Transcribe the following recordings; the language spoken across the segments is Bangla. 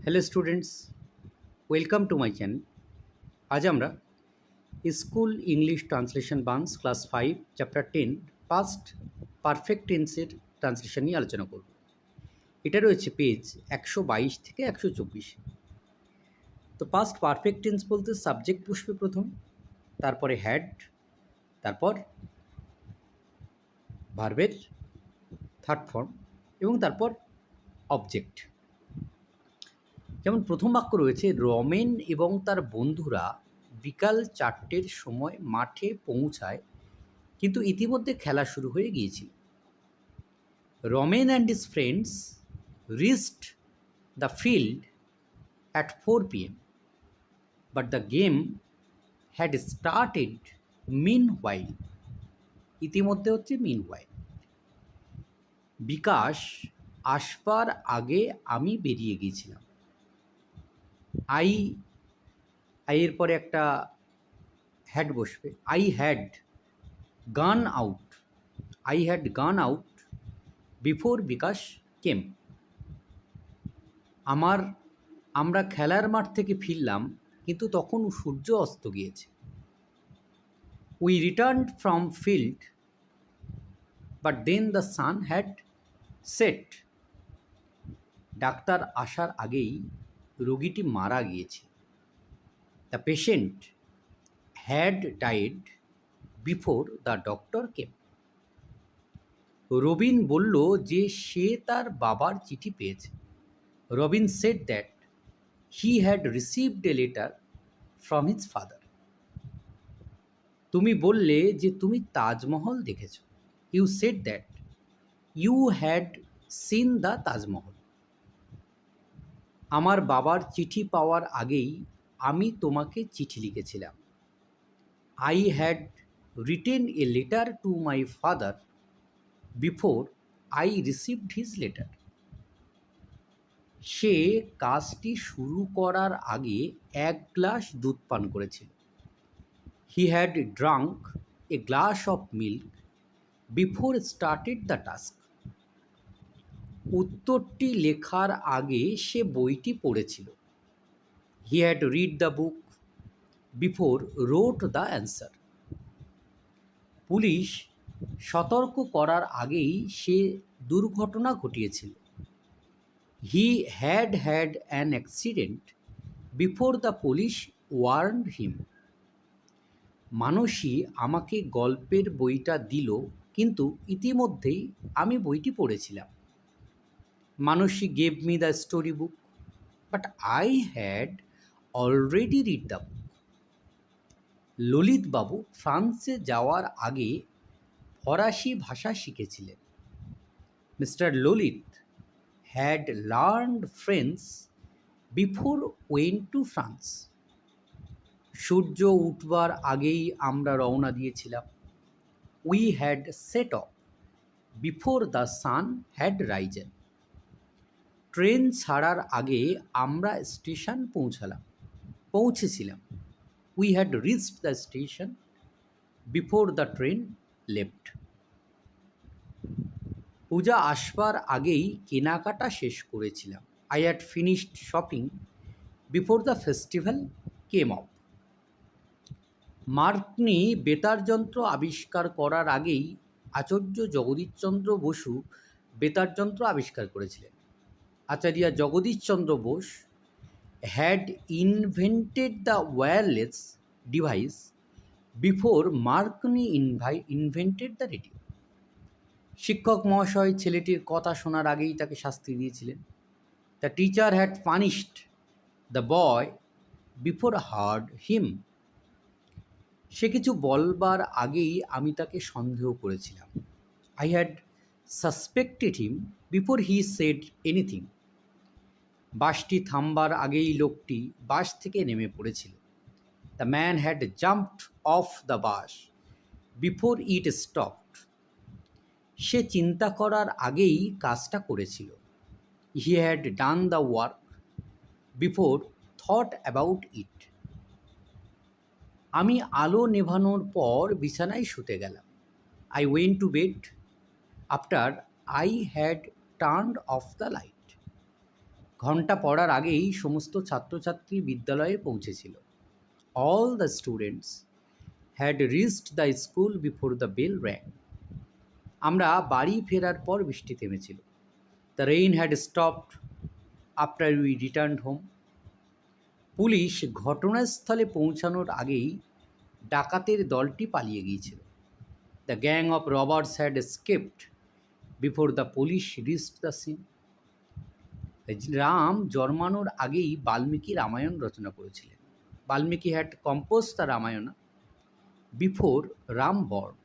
Hello students, welcome to my channel. আজ আমরা school English translation buns class five, chapter ten past perfect টেন্সের ট্রান্সলেশন নিয়ে আলোচনা করব। এটা রয়েছে পেজ একশো বাইশ থেকে একশো চব্বিশ। তো পাস্ট পারফেক্ট টেন্স বলতে সাবজেক্ট বসবে প্রথম, তারপরে হ্যাড তারপর ভার্বের থার্ড ফর্ম এবং তারপর অবজেক্ট যেমন প্রথম বাক্য রয়েছে, রমেন এবং তার বন্ধুরা বিকাল চারটের সময় মাঠে পৌঁছায়, কিন্তু ইতিমধ্যে খেলা শুরু হয়ে গিয়েছিল। Ramen and his friends reached the field at four p m but the game had started meanwhile ইতিমধ্যে হচ্ছে মিন ওয়াইল বিকাশ আসবার আগে আমি বেরিয়ে গিয়েছিলাম। আই আইয়ের পরে একটা হ্যাড বসবে। I had gone out I had gone out before Bikash came আমার, আমরা খেলার মাঠ থেকে ফিরলাম, কিন্তু তখন সূর্য অস্ত গিয়েছে। We return from field but then the sun had set doctor আসার আগেই রোগীটি মারা গিয়েছে। The patient had died before the doctor came Robin বলল যে সে তার বাবার চিঠি পেয়েছে। Robin said that he had received a letter from his father তুমি বললে যে তুমি তাজমহল দেখেছ। You said that you had seen the Taj Mahal. আমার বাবার চিঠি পাওয়ার আগেই আমি তোমাকে চিঠি লিখেছিলাম। I had written a letter to my father before I received his letter সে কাজটি শুরু করার আগে এক গ্লাস দুধ পান করেছিল। He had drunk a glass of milk before started the task উত্তরটি লেখার আগে সে বইটি পড়েছিল। He had read the book before wrote the answer police সতর্ক করার আগেই সে দুর্ঘটনা ঘটিয়েছিল। He had had an accident before the police warned him Manasi আমাকে গল্পের বইটা দিল, কিন্তু ইতিমধ্যেই আমি বইটি পড়েছিলাম। Manushi gave me the storybook, but I had already read the book. Lalit বাবু ফ্রান্সে যাওয়ার আগে ফরাসি ভাষা শিখেছিলেন। Mister Lalit had learned French before went to France সূর্য উঠবার আগেই আমরা রওনা দিয়েছিলাম। We had set off before the sun had risen train ছাড়ার আগে আমরা স্টেশন পৌঁছালাম, পৌঁছেছিলাম। We had reached the station before the train left Puja আসবার আগেই কেনাকাটা শেষ করেছিলাম। I had finished shopping before the festival came of Marconi বেতার যন্ত্র আবিষ্কার করার আগেই আচার্য জগদীশচন্দ্র বসু বেতার যন্ত্র আবিষ্কার করেছিলেন। Acharya Jagadishchandra Bose had invented the wireless device before Marconi ইনভাই invented the radio শিক্ষক মহাশয় ছেলেটির কথা শোনার আগেই তাকে শাস্তি দিয়েছিলেন। The teacher had punished the boy before heard him সে কিছু বলবার আগেই আমি তাকে সন্দেহ করেছিলাম। I had suspected him before he said anything বাসটি থামবার আগেই লোকটি বাস থেকে নেমে পড়েছিল। The man had jumped off the bus before it stopped সে চিন্তা করার আগেই কাজটা করেছিল। He had done the work before thought about it আমি আলো নেভানোর পর বিছানায় শুতে গেলাম। I went to bed after I had turned off the light ঘণ্টা পড়ার আগেই সমস্ত ছাত্রছাত্রী বিদ্যালয়ে পৌঁছেছিল। All the students had reached the school before the bell rang আমরা বাড়ি ফেরার পর বৃষ্টি থেমেছিল। The rain had stopped after we return home police ঘটনাস্থলে পৌঁছানোর আগেই ডাকাতের দলটি পালিয়ে গিয়েছিল। The gang of robbers had escaped before the police reached the scene Ram জন্মানোর আগেই বাল্মীকি রামায়ণ রচনা করেছিলেন। Valmiki had compose the Ramayana before Ram born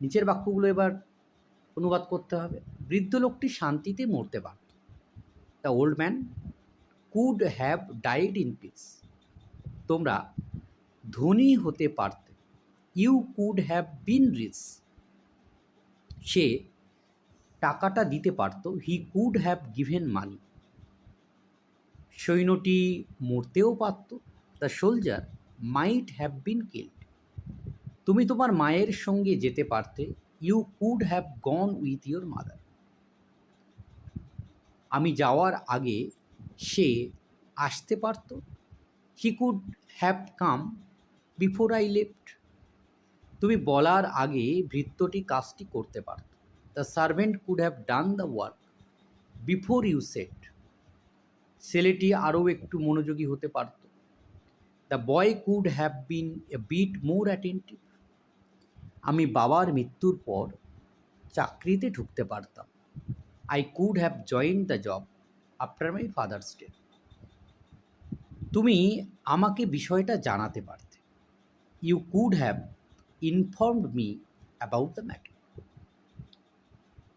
নিচের বাক্যগুলো এবার অনুবাদ করতে হবে। বৃদ্ধ লোকটি শান্তিতে মরতে পারত the old man could have died in peace তোমরা ধনী হতে পারতে। You could have been rich সে টাকাটা দিতে পারত he could have given money সৈন্যটি মরতেও পারত the soldier might have been killed তুমি তোমার মায়ের সঙ্গে যেতে পারতে you could have gone with your mother আমি যাওয়ার আগে সে আসতে পারত he could have come before I left তুমি বলার আগে ভৃত্যটি কাজটি করতে পারত। The servant could have done the work before you said ছেলেটি আরও একটু মনোযোগী হতে পারত। The boy could have been a bit more attentive আমি বাবার মৃত্যুর পর চাকরিতে ঢুকতে পারতাম। I could have join the job after my father's day তুমি আমাকে বিষয়টা জানাতে পারতে। You could have informed me about the matter